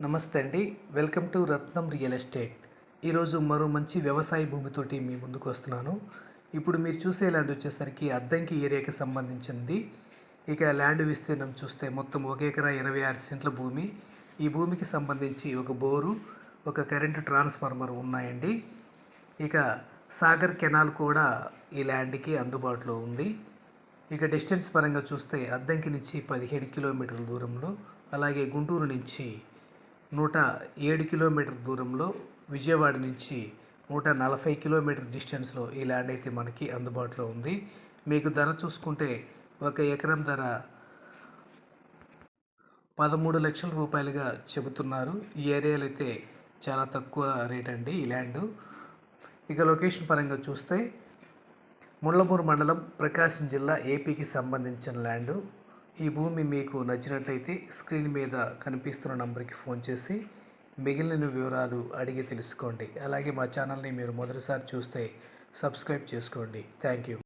నమస్తే అండి. Welcome to Ratnam real estate. ఈరోజు మరో మంచి వ్యవసాయ భూమితోటి మీ ముందుకు వస్తున్నాను. ఇప్పుడు మీరు చూసే ల్యాండ్ వచ్చేసరికి అద్దంకి ఏరియాకి సంబంధించింది. ఇక ల్యాండ్ విస్తీర్ణం చూస్తే మొత్తం ఒక ఎకరా ఇరవై ఆరు సెంట్ల భూమి. ఈ భూమికి సంబంధించి ఒక బోరు ఒక కరెంటు ట్రాన్స్ఫార్మర్ ఉన్నాయండి. ఇక సాగర్ కెనాల్ కూడా ఈ ల్యాండ్కి అందుబాటులో ఉంది. ఇక డిస్టెన్స్ పరంగా చూస్తే అద్దంకి నుంచి పదిహేడు కిలోమీటర్ల దూరంలో అలాగే గుంటూరు నుంచి నూట ఏడు కిలోమీటర్ దూరంలో విజయవాడ నుంచి నూట నలభై కిలోమీటర్ డిస్టెన్స్లో ఈ ల్యాండ్ అయితే మనకి అందుబాటులో ఉంది. మీకు ధర చూసుకుంటే ఒక ఎకరం ధర పదమూడు లక్షల రూపాయలుగా చెబుతున్నారు. ఈ ఏరియాలో అయితే చాలా తక్కువ రేట్ అండి ఈ ల్యాండ్. ఇక లొకేషన్ పరంగా చూస్తే ముళ్ళమూరు మండలం ప్రకాశం జిల్లా ఏపీకి సంబంధించిన ల్యాండ్. ఈ భూమి మీకు నచ్చినట్లయితే స్క్రీన్ మీద కనిపిస్తున్న నంబర్కి ఫోన్ చేసి మిగిలిన వివరాలు అడిగి తెలుసుకోండి. అలాగే మా ఛానల్ని మీరు మొదటిసారి చూస్తే సబ్స్క్రైబ్ చేసుకోండి. Thank you